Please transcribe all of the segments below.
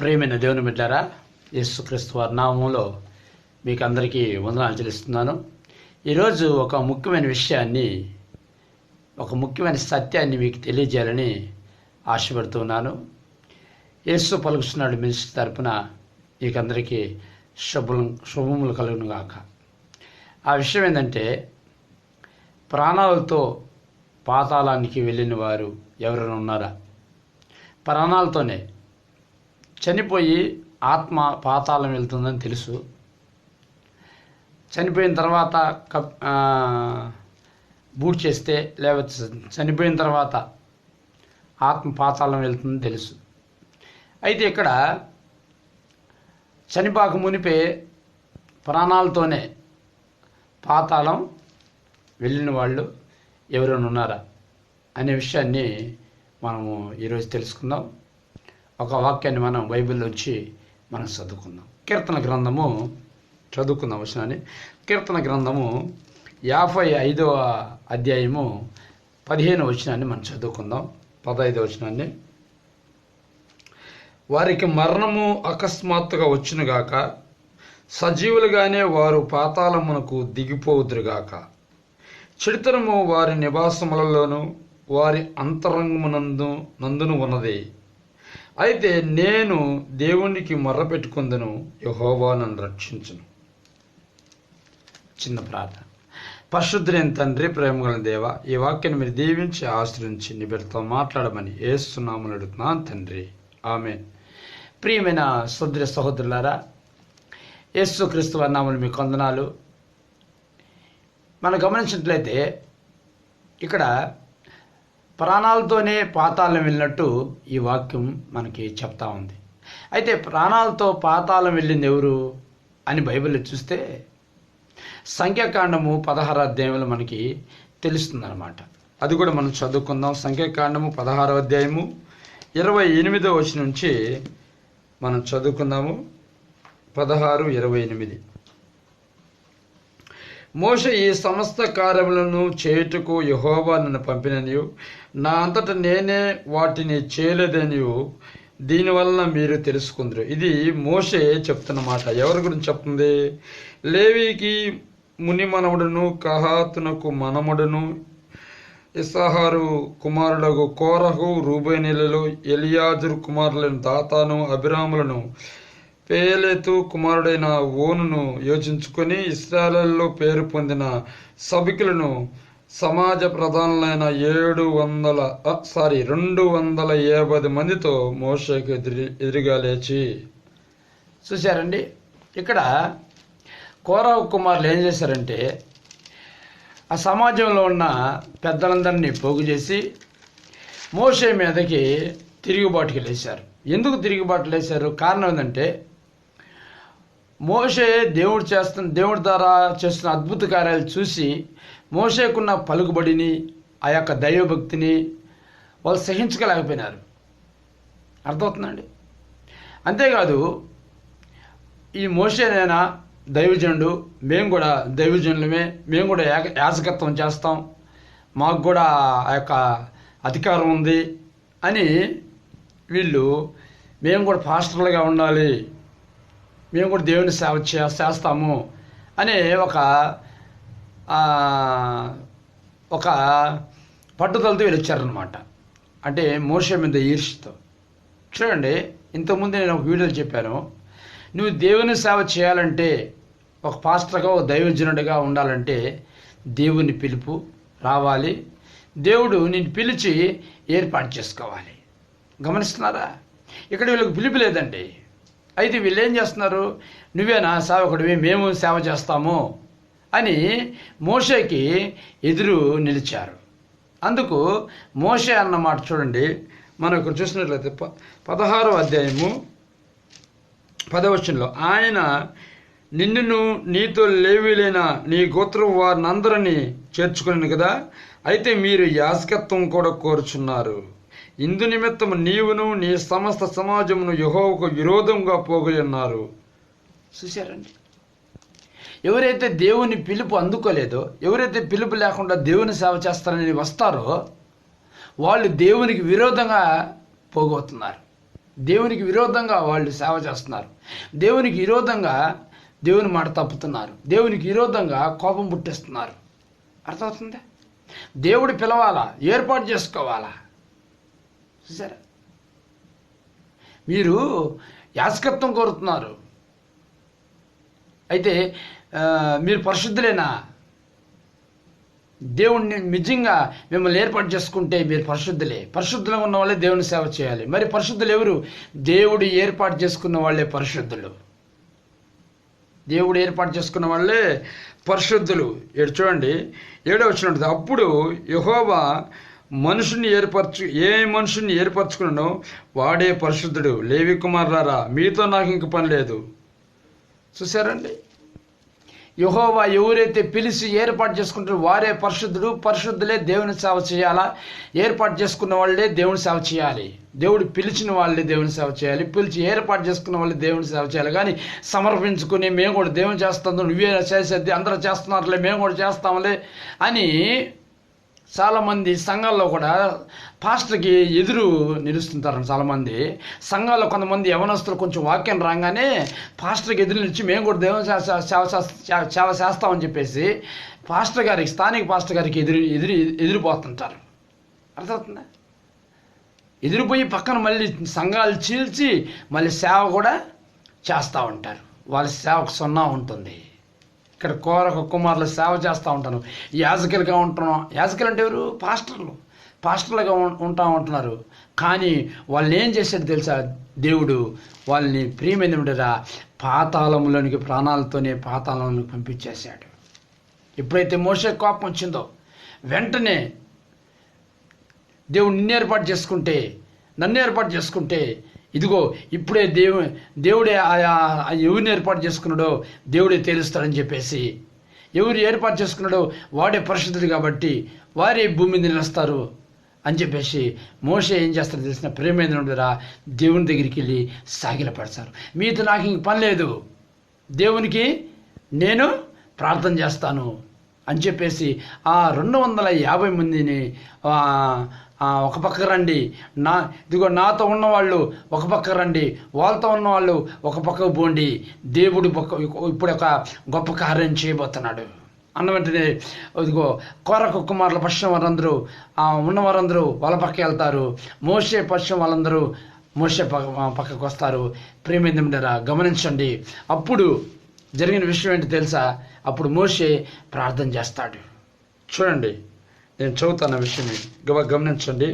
ప్రేమైన దేవుని బిడ్డారా యేసుక్రీస్తు వారి నామంలో మీకు అందరికీ వందనాలు చెల్లిస్తున్నాను. ఈరోజు ఒక ముఖ్యమైన విషయాన్ని ఒక ముఖ్యమైన సత్యాన్ని మీకు తెలియజేయాలని ఆశపడుతున్నాను యేసు పలుకుతున్నాడు మినిస్టర్ తరపున మీకందరికీ శుభం శుభములు కలుగును గాక. ఆ విషయం ఏంటంటే ప్రాణాలతో పాతాళానికి వెళ్ళిన వారు ఎవరైనా ఉన్నారా? ప్రాణాలతోనే చనిపోయి ఆత్మ పాతాళం వెళ్తుందని తెలుసు. చనిపోయిన తర్వాత కప్ బూట్ చేస్తే లేకపోతే చనిపోయిన తర్వాత ఆత్మ పాతాళం వెళ్తుందని తెలుసు. అయితే ఇక్కడ చనిపోక మునిపే ప్రాణాలతోనే పాతాళం వెళ్ళిన వాళ్ళు ఎవరైనా ఉన్నారా? అనే విషయాన్ని మనము ఈరోజు తెలుసుకుందాం. ఒక వాక్యాన్ని మనం బైబిల్లోంచి మనం చదువుకుందాం. కీర్తన గ్రంథము చదువుకుందాం వచనాన్ని. కీర్తన గ్రంథము యాభై ఐదవ అధ్యాయము పదిహేను వచనాన్ని మనం చదువుకుందాం. పదహైదవ వచనాన్ని. వారికి మరణము అకస్మాత్తుగా వచ్చునుగాక సజీవులుగానే వారు పాతాళమునకు దిగిపోదురుగాక చిడితనము వారి నివాసములలోను వారి అంతరంగమునందు నందును ఉన్నది. అయితే నేను దేవునికి మొర్ర పెట్టుకుందను యహోవా నన్ను చిన్న ప్రార్థన. పరిశుద్ధులైన తండ్రి ప్రేమగల దేవ ఈ వాక్యాన్ని మీరు దీవించి ఆశ్రయించి నీ మాట్లాడమని ఏస్తున్నామని అడుగుతున్నాను తండ్రి. ఆమె ప్రియమైన సోదరి సహోదరులారా యేసు క్రీస్తు నామలు మీకు కొందనాలు మనం గమనించినట్లయితే ఇక్కడ ప్రాణాలతోనే పాతాళం వెళ్ళినట్టు ఈ వాక్యం మనకి చెప్తా ఉంది. అయితే ప్రాణాలతో పాతాళం వెళ్ళింది ఎవరు అని బైబిల్లో చూస్తే సంఖ్యాకాండము పదహారు అధ్యాయంలో మనకి తెలుస్తుందన్నమాట. అది కూడా మనం చదువుకుందాం. సంఖ్యాకాండము పదహారో అధ్యాయము ఇరవై ఎనిమిదో వచ్చి నుంచి మనం చదువుకుందాము. పదహారు ఇరవై ఎనిమిది. మోష ఈ సమస్త కార్యములను చేయుటకు యహోవా నన్ను పంపిననియు. నా అంతట నేనే వాటిని చేయలేదనియు. దీనివల్ల మీరు తెలుసుకుందరు. ఇది మోషే చెప్తున్న మాట. ఎవరి గురించి చెప్తుంది? లేవికి ముని మనముడును కహాతునకు మనముడును ఇస్సాహారు కుమారుడగు కోరహు రూబేనీలలో ఎలియాజురు కుమారులను దాతాను అభిరాములను పేలేతు కుమారుడైన ఓనును యోచించుకొని ఇస్రాయలలో పేరు పొందిన సభికులను సమాజ ప్రధానులైన ఏడు వందల సారీ రెండు వందల యాభై మందితో మోషకు ఎదురి ఎదురుగా లేచి. చూశారండి? ఇక్కడ కోరావు కుమారులు ఏం చేశారంటే ఆ సమాజంలో ఉన్న పెద్దలందరినీ పోగు చేసి మోషే మీదకి తిరుగుబాటుకి లేచారు. ఎందుకు తిరుగుబాటు లేచారు? కారణం ఏంటంటే మోషే దేవుడు చేస్తున్న దేవుడి ద్వారా చేస్తున్న అద్భుత కార్యాలు చూసి మోషేకున్న పలుకుబడిని ఆ యొక్క దైవభక్తిని వాళ్ళు సహించగలేకపోయినారు. అర్థమవుతుందండి? అంతేకాదు ఈ మోషేనైనా దైవజనుడు మేము కూడా దైవజనులమే మేము కూడా యాజకత్వం చేస్తాం మాకు కూడా ఆ యొక్క అధికారం ఉంది అని వీళ్ళు మేము కూడా పాస్టర్లుగా ఉండాలి మేము కూడా దేవుని సేవ చే చేస్తాము అనే ఒక ఒక పట్టుదలతో వెళ్ళొచ్చారనమాట అంటే మోషే మీద ఈర్ష్యతో. చూడండి ఇంతకుముందు నేను ఒక వీడియోలో చెప్పాను. నువ్వు దేవుని సేవ చేయాలంటే ఒక పాస్టర్గా ఒక దైవజనుడిగా ఉండాలంటే దేవుని పిలుపు రావాలి. దేవుడు నిన్ను పిలిచి ఏర్పాటు చేసుకోవాలి. గమనిస్తున్నారా? ఇక్కడ వీళ్ళకి పిలుపు లేదండి. అయితే వీళ్ళు ఏం చేస్తున్నారు? నువ్వేనా సేవకుడివి మేము సేవ చేస్తాము అని మోషేకి ఎదురు నిలిచారు. అందుకు మోషే అన్న మాట చూడండి. మనం ఇక్కడ చూసినట్లయితే ప పదహారో అధ్యాయము పదవచనంలో ఆయన నిన్నును నీతో లేవీలైన నీ గోత్రం వారినందరినీ చేర్చుకుని కదా? అయితే మీరు యాజకత్వం కూడా కోరుచున్నారు. ఇందు నిమిత్తం నీవును నీ సమస్త సమాజమును యహోవకు విరోధంగా పోగై ఉన్నారు చూశారండి. ఎవరైతే దేవుని పిలుపు అందుకోలేదో ఎవరైతే పిలుపు లేకుండా దేవుని సేవ చేస్తారని వస్తారో వాళ్ళు దేవునికి విరోధంగా పోగొతున్నారు దేవునికి విరోధంగా వాళ్ళు సేవ చేస్తున్నారు. దేవునికి విరోధంగా దేవుని మాట తప్పుతున్నారు. దేవునికి విరోధంగా కోపం పుట్టిస్తున్నారు. అర్థమవుతుందా? దేవుడు పిలవాలా? ఏర్పాటు చేసుకోవాలా? చూసారా మీరు యాస్కత్వం కోరుతున్నారు. అయితే మీరు పరిశుద్ధులేనా? దేవుణ్ణి నిజంగా మిమ్మల్ని ఏర్పాటు చేసుకుంటే మీరు పరిశుద్ధులే. పరిశుద్ధులుగా ఉన్న వాళ్ళే దేవుని సేవ చేయాలి. మరి పరిశుద్ధులు ఎవరు? దేవుడు ఏర్పాటు చేసుకున్న వాళ్ళే పరిశుద్ధులు. దేవుడు ఏర్పాటు చేసుకున్న వాళ్ళే పరిశుద్ధులు. ఏడు చూడండి. ఏడో వచ్చినట్టు. అప్పుడు యహోవా మనుషుని ఏర్పరచు ఏ మనుషుని ఏర్పరచుకున్నానో వాడే పరిశుద్ధుడు. లేవి కుమార్ రారా మీతో నాకు ఇంక పని లేదు. చూసారండి యహోవా ఎవరైతే పిలిచి ఏర్పాటు చేసుకుంటారో వారే పరిశుద్ధుడు. పరిశుద్ధులే దేవుని సేవ చేయాలా? ఏర్పాటు చేసుకున్న వాళ్ళే దేవుని సేవ చేయాలి. దేవుడు పిలిచిన వాళ్ళే దేవుని సేవ చేయాలి. పిలిచి ఏర్పాటు చేసుకున్న వాళ్ళే దేవుని సేవ చేయాలి. కానీ సమర్పించుకుని మేము కూడా దేవుని చేస్తాం. నువ్వే చేసేది అందరూ చేస్తున్నారులే మేము కూడా చేస్తాంలే అని చాలామంది సంఘాల్లో కూడా పాస్టర్కి ఎదురు నిలుస్తుంటారు చాలామంది. సంఘాల్లో కొంతమంది యవనస్తులు కొంచెం వాక్యం రాగానే పాస్టర్కి ఎదురు నిలిచి మేము కూడా దేవుని సేవ సేవ సేవ చేస్తామని చెప్పేసి పాస్టర్ గారికి స్థానిక పాస్టర్ గారికి ఎదురు ఎదురు ఎదిరిపోతుంటారు. అర్థమవుతుందా? ఎదిరిపోయి పక్కన మళ్ళీ సంఘాలు చీల్చి మళ్ళీ సేవ కూడా చేస్తూ ఉంటారు. వాళ్ళ సేవకు సున్నా ఉంటుంది. ఇక్కడ కోరక కుమారులు సేవ చేస్తూ ఉంటాను యాజకులుగా ఉంటున్నాం. యాజకులు అంటే ఎవరు? పాస్టర్లు. పాస్టర్లుగా ఉంటా ఉంటున్నారు. కానీ వాళ్ళు ఏం చేశాడు తెలుసా? దేవుడు వాళ్ళని ప్రియమైన ఉండరా పాతాళంలోనికి ప్రాణాలతోనే పాతాళంలోకి పంపించేశాడు. ఎప్పుడైతే మోసే కోపం వచ్చిందో వెంటనే దేవుడు నిన్ను ఏర్పాటు చేసుకుంటే నన్ను ఏర్పాటు చేసుకుంటే ఇదిగో ఇప్పుడే దేవు దేవుడే ఆయా ఆ ఎవరిని ఏర్పాటు చేసుకున్నాడో దేవుడే తేలుస్తాడని చెప్పేసి. ఎవరు ఏర్పాటు చేసుకున్నాడో వాడే పరిశుద్ధుడు కాబట్టి వారే భూమి మీద నిలుస్తారు అని చెప్పేసి మోసే ఏం చేస్తారో తెలిసిన ప్రేమేంద్రుడురా దేవుని దగ్గరికి వెళ్ళి సాగిలపడతారు. మీతో నాకు ఇంక పని లేదు. దేవునికి నేను ప్రార్థన చేస్తాను అని చెప్పేసి ఆ రెండు వందల యాభై మందిని ఒక పక్క రండి. నా ఇదిగో నాతో ఉన్నవాళ్ళు ఒక పక్క రండి. వాళ్ళతో ఉన్నవాళ్ళు ఒక పక్కకు పోండి. దేవుడు పక్క ఇప్పుడు ఒక గొప్ప కార్యం చేయబోతున్నాడు. అన్న వెంటనే ఇదిగో కొరకు కుమారుల పశ్చిమ వారందరూ ఉన్న వారందరూ వాళ్ళ పక్క వెళ్తారు. మోసే పశ్చిమ వాళ్ళందరూ మోసే పక్క పక్కకు వస్తారు. ప్రేమేంద్రా గమనించండి. అప్పుడు జరిగిన విషయం ఏంటి తెలుసా? అప్పుడు మోసే ప్రార్థన చేస్తాడు. చూడండి. నేను చదువుతాను ఆ విషయం గవ గమనించండి.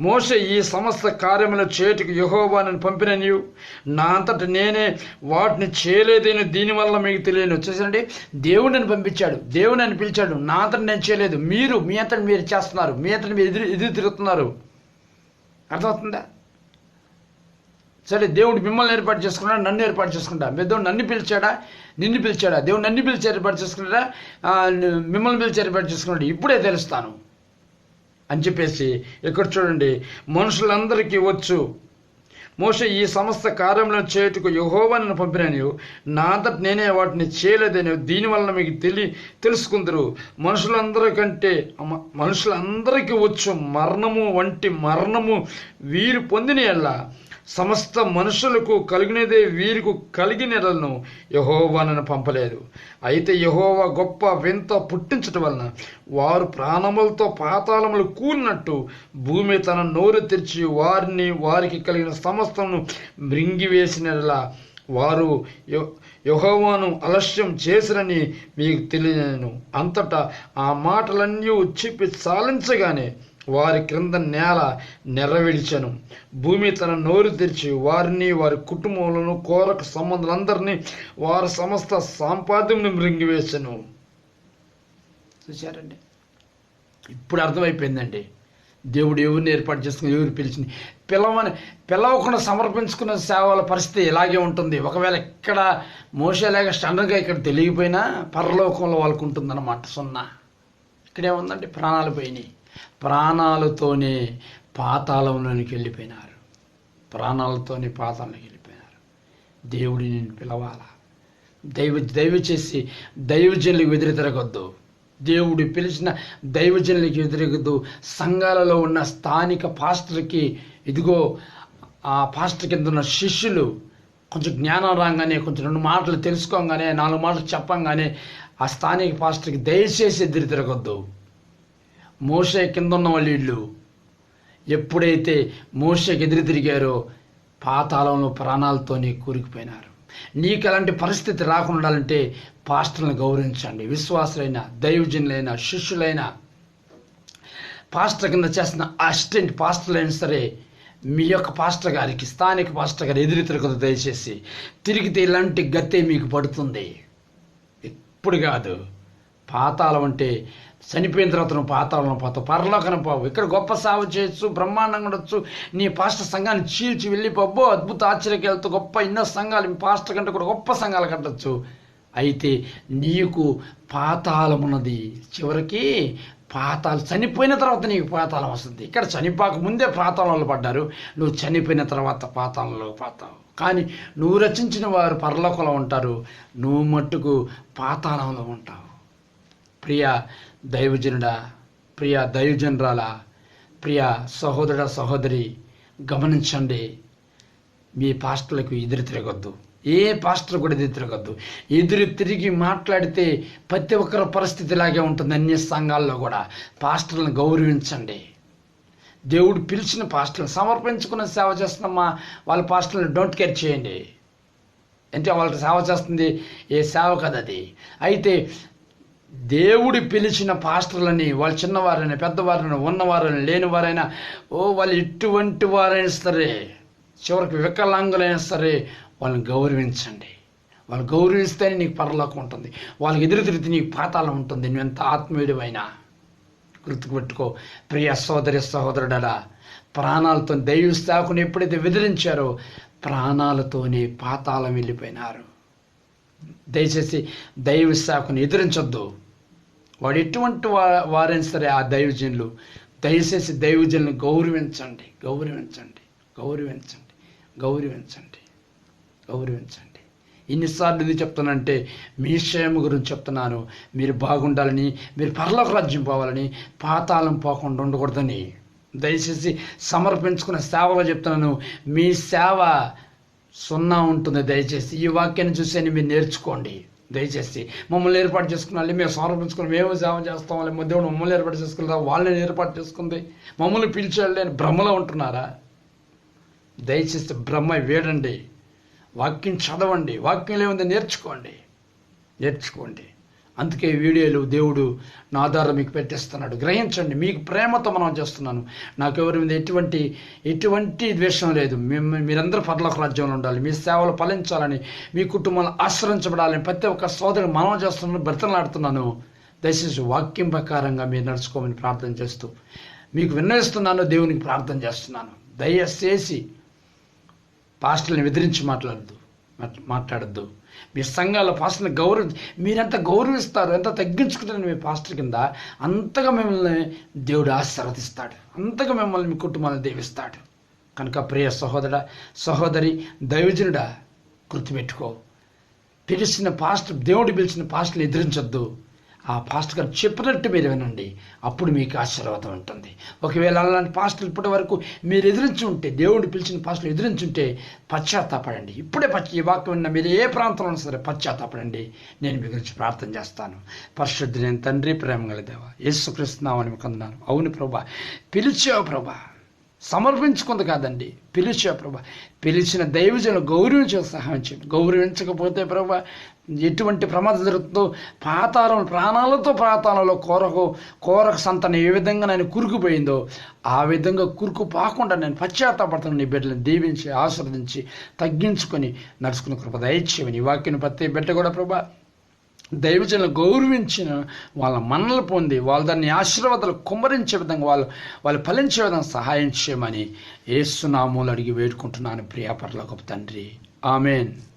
మోస ఈ సమస్త కార్యములు చేటుకు యహోవానని పంపిన నీవు నా అంతట నేనే వాటిని చేయలేదని దీనివల్ల మీకు తెలియని వచ్చేసండి. దేవుడు నన్ను పంపించాడు. దేవుడు నన్ను పిలిచాడు. నా అంతట నేను చేయలేదు. మీరు మీ అంతటి మీరు చేస్తున్నారు. మీ అంతటి మీరు ఎదురు ఎదురు తిరుగుతున్నారు. అర్థమవుతుందా? సరే దేవుడు మిమ్మల్ని ఏర్పాటు చేసుకున్నాడు? నన్ను ఏర్పాటు చేసుకుంటా మీ దేవుడు నన్ను పిలిచాడా? నిన్ను పిలిచాడా? దేవుడు నన్ను పిలిచి ఏర్పాటు చేసుకున్నాడా? మిమ్మల్ని పిలిచి ఏర్పాటు చేసుకున్నాడు. ఇప్పుడే తెలుస్తాను. అని చెప్పేసి ఇక్కడ చూడండి మనుషులందరికీ వచ్చు. మోస ఈ సమస్త కార్యములను చేయుటకు యహోవాను పంపిన నాంతట నా నేనే వాటిని చేయలేదని దీనివల్ల మీకు తెలి తెలుసుకుందరు. మనుషులందరికంటే మనుషులందరికీ వచ్చు మరణము వంటి మరణము వీరు పొందిన ఎలా సమస్త మనుషులకు కలిగినదే వీరికి కలిగినలను యహోవానను పంపలేదు. అయితే యహోవా గొప్ప వింత పుట్టించటం వలన వారు ప్రాణములతో పాతాళములు కూలినట్టు భూమి తన నోరు తెరిచి వారిని వారికి కలిగిన సమస్తను మృంగివేసినలా వారు యహోవాను అలస్యం చేసిరని మీకు తెలియను అంతటా ఆ మాటలన్నీ చెప్పి చాలించగానే వారి క్రింద నేల నెరవేర్చెను. భూమి తన నోరు తెరిచి వారిని వారి కుటుంబములను కోరక సంబంధులందరినీ వారి సమస్త సాంపాద్యమును మృంగివేసెను చూశారండి. ఇప్పుడు అర్థమైపోయిందండి. దేవుడు ఎవరిని ఏర్పాటు చేసుకుని ఎవరు పిలిచింది? పిలవని పిలవకుండా సమర్పించుకున్న సేవల పరిస్థితి ఇలాగే ఉంటుంది. ఒకవేళ ఇక్కడ మోసేలాగా స్టాండర్డ్గా ఇక్కడ తెలియకపోయినా పరలోకంలో వాళ్ళకు ఉంటుందన్నమాట సున్నా. ఇక్కడేముందండి? ప్రాణాలు పోయినాయి. ప్రాణాలతోనే పాతాళంలోనికి వెళ్ళిపోయినారు. ప్రాణాలతోనే పాతాళంలోకి వెళ్ళిపోయినారు. దేవుడి నేను పిలవాలా? దైవ దైవ చేసి దైవజనులకు ఎదురు తిరగొద్దు దేవుడు పిలిచిన దైవజనులకు వ్యతిరేకద్దు సంఘాలలో ఉన్న స్థానిక పాస్టర్కి ఇదిగో ఆ పాస్టర్ కింద ఉన్న శిష్యులు కొంచెం జ్ఞానం రాగానే కొంచెం రెండు మాటలు తెలుసుకోగానే నాలుగు మాటలు చెప్పంగానే ఆ స్థానిక పాస్టర్కి దయచేసి ఎదురు తిరగొద్దు మోసే కింద ఉన్న వాళ్ళు ఇళ్ళు. ఎప్పుడైతే మోసకి ఎదురు తిరిగారో పాతాళంలో ప్రాణాలతోనే కూరుకుపోయినారు. నీకు అలాంటి పరిస్థితి రాకుండా ఉండాలంటే పాస్టర్లను గౌరవించండి. విశ్వాసులైన దైవజనులైన శిష్యులైన. పాస్టర్ కింద చేస్తున్న అసిస్టెంట్ పాస్టర్లైనా సరే మీ యొక్క పాస్టర్ గారికి స్థానిక పాస్టర్ గారు ఎదురు తిరగదు దయచేసి తిరిగితే ఇలాంటి గతే మీకు పడుతుంది. ఇప్పుడు కాదు. పాతాళం అంటే చనిపోయిన తర్వాత నువ్వు పాతాళం పోతావు పరలోకన పోవు. ఇక్కడ గొప్ప సేవ చేయొచ్చు బ్రహ్మాండంగా ఉండొచ్చు. నీ పాస్టర్ సంఘాన్ని చీల్చి వెళ్ళిపోబో అద్భుత ఆశ్చర్యకి వెళ్తూ గొప్ప ఎన్నో సంఘాలు మీ పాస్టర్ కంటే కూడా గొప్ప సంఘాలు కట్టచ్చు. అయితే నీకు పాతాళం ఉన్నది. చివరికి పాతాలు చనిపోయిన తర్వాత నీకు పాతాళం వస్తుంది. ఇక్కడ చనిపోక ముందే పాతాళంలో పడ్డారు. నువ్వు చనిపోయిన తర్వాత పాతాళంలో పాతావు. కానీ నువ్వు రచించిన వారు పరలోకంలో ఉంటారు. నువ్వు మట్టుకు పాతాళంలో ఉంటావు. ప్రియా దైవజనుడా ప్రియ దైవజనరాల ప్రియ సహోదర సహోదరి గమనించండి మీ పాస్టర్లకు ఎదురు తిరగొద్దు. ఏ పాస్టర్ కూడా ఎదురు తిరగద్దు. ఎదురు తిరిగి మాట్లాడితే ప్రతి ఒక్కరి పరిస్థితి ఇలాగే ఉంటుంది అన్ని సంఘాల్లో కూడా. పాస్టర్లను గౌరవించండి. దేవుడు పిలిచిన పాస్టర్లు సమర్పించుకున్న సేవ చేస్తున్నమ్మా వాళ్ళ పాస్టర్లను డోంట్ కేర్ చేయండి. అంటే వాళ్ళకి సేవ చేస్తుంది ఏ సేవ కదా అది. అయితే దేవుడు పిలిచిన పాస్టర్లని వాళ్ళు చిన్నవారైనా పెద్దవారైనా ఉన్నవారైనా లేనివారైనా ఓ వాళ్ళు ఎటువంటి వారైనా సరే చివరికి వికలాంగులైనా సరే వాళ్ళని గౌరవించండి. వాళ్ళు గౌరవిస్తేనే నీకు పరలోకం ఉంటుంది. వాళ్ళకి ఎదురు తిరిగితే నీకు పాతాళం ఉంటుంది. నువ్వు ఎంత ఆత్మీయుడివైనా. గుర్తుపెట్టుకో ప్రియ సోదరి సహోదరుడలా ప్రాణాలతో దైవ స్థాకుని ఎప్పుడైతే వెదిరించారో ప్రాణాలతోనే పాతాళం వెళ్ళిపోయినారు. దయచేసి దైవ శాఖను ఎదిరించొద్దు. వాడు ఎటువంటి వా వారైనా సరే ఆ దైవజనులు దయచేసి దైవజనులను గౌరవించండి. గౌరవించండి. గౌరవించండి. గౌరవించండి. గౌరవించండి. ఎన్నిసార్లు ఇది చెప్తానంటే మీ క్షేమ గురించి చెప్తున్నాను. మీరు బాగుండాలని మీరు పరలోక రాజ్యం పోవాలని పాతాళం పోకుండా ఉండకూడదని. దయచేసి సమర్పించుకున్న సేవలో చెప్తున్నాను. మీ సేవ సున్నా ఉంటుంది దయచేసి. ఈ వాక్యాన్ని చూసేని మీరు నేర్చుకోండి. దయచేసి. మమ్మల్ని ఏర్పాటు చేసుకున్నాలి మేము సమర్పించుకుని మేము సేవ చేస్తాం వాళ్ళ దేవుడు మమ్మల్ని ఏర్పాటు చేసుకున్నారా? వాళ్ళని ఏర్పాటు చేసుకుంది. మమ్మల్ని పిలిచేయాలి అని భ్రమలో ఉంటున్నారా? దయచేసి బ్రహ్మ వేడండి. వాక్యం చదవండి. వాక్యంలో ఏముంది? నేర్చుకోండి. నేర్చుకోండి. అందుకే వీడియోలు దేవుడు నా ఆధారం మీకు పెట్టేస్తున్నాడు. గ్రహించండి మీకు ప్రేమతో మనం చేస్తున్నాను. నాకు ఎవరి మీద ఎటువంటి ఎటువంటి ద్వేషం లేదు. మేము మీరందరూ పర్లోక రాజ్యంలో ఉండాలి. మీ సేవలు ఫలించాలని మీ కుటుంబాలు ఆశ్రయించబడాలని ప్రతి ఒక్క సోదరుడు మనం చేస్తున్నాను బ్రతలాడుతున్నాను దయచేసి వాక్యం ప్రకారంగా మీరు నడుచుకోమని ప్రార్థన చేస్తూ మీకు విన్నవిస్తున్నాను దేవునికి ప్రార్థన చేస్తున్నాను. దయచేసి పాస్టర్ని ఎదిరించి మాట్లాడద్దు. మాట్లాడద్దు. మీ సంఘాల పాస్టర్ని గౌరవ మీరెంత గౌరవిస్తారు ఎంత తగ్గించుకుంటారు మీ పాస్టర్ కింద అంతగా మిమ్మల్ని దేవుడు ఆశీర్వదిస్తాడు. అంతగా మిమ్మల్ని మీ కుటుంబాన్ని దేవిస్తాడు. కనుక ప్రియ సహోదర సహోదరి దైవజనుడా గుర్తుపెట్టుకో. పిలిచిన పాస్టర్ దేవుడు పిలిచిన పాస్టర్ని ఎదిరించొద్దు. ఆ పాస్టర్ గారు చెప్పినట్టు మీరు వినండి. అప్పుడు మీకు ఆశీర్వాదం ఉంటుంది. ఒకవేళ అలాంటి పాస్టర్ ఇప్పటి వరకు మీరు ఎదిరించి ఉంటే దేవుడిని పిలిచిన పాస్టర్ ఎదిరించి ఉంటే పశ్చాత్తాపడండి. ఇప్పుడే పశ్చ ఈ వాక్యం ఉన్న మీరు ఏ ప్రాంతంలో ఉన్నా సరే పశ్చాత్తాపడండి. నేను మీ గురించి ప్రార్థన చేస్తాను. పరిశుద్ధి నేను తండ్రి ప్రేమ గలదేవా యేసుక్రీస్తున్నామని మీకు అందన్నాను అవును ప్రభా. పిలిచావు ప్రభా. సమర్పించుకుంది కాదండి. పిలిచా ప్రభా. పిలిచిన దైవజను గౌరవించే సహాయం చేయండి. గౌరవించకపోతే ప్రభా ఎటువంటి ప్రమాదం జరుగుతుందో పాతాళం ప్రాణాలతో పాతాళంలో కోరకు కోరక సంతన ఏ విధంగా నేను కురుకుపోయిందో ఆ విధంగా కురుకు పాకుండా నేను పశ్చాత్తాపడతాను. నీ బిడ్డలను దీవించి ఆస్వాదించి తగ్గించుకొని నడుచుకున్న కృప దయచేయమని వాక్యను వాక్యం ప్రతి బిడ్డ కూడా ప్రభా దైవజనులు గౌరవించిన వాళ్ళ మన్నలు పొంది వాళ్ళ దాన్ని ఆశీర్వాదాలు కుమ్మరించే విధంగా వాళ్ళు వాళ్ళు ఫలించే విధంగా సహాయం చేయమని ఏసునామూలు అడిగి వేడుకుంటున్నాను. ప్రియాపరలోకపు తండ్రి. ఆమెన్.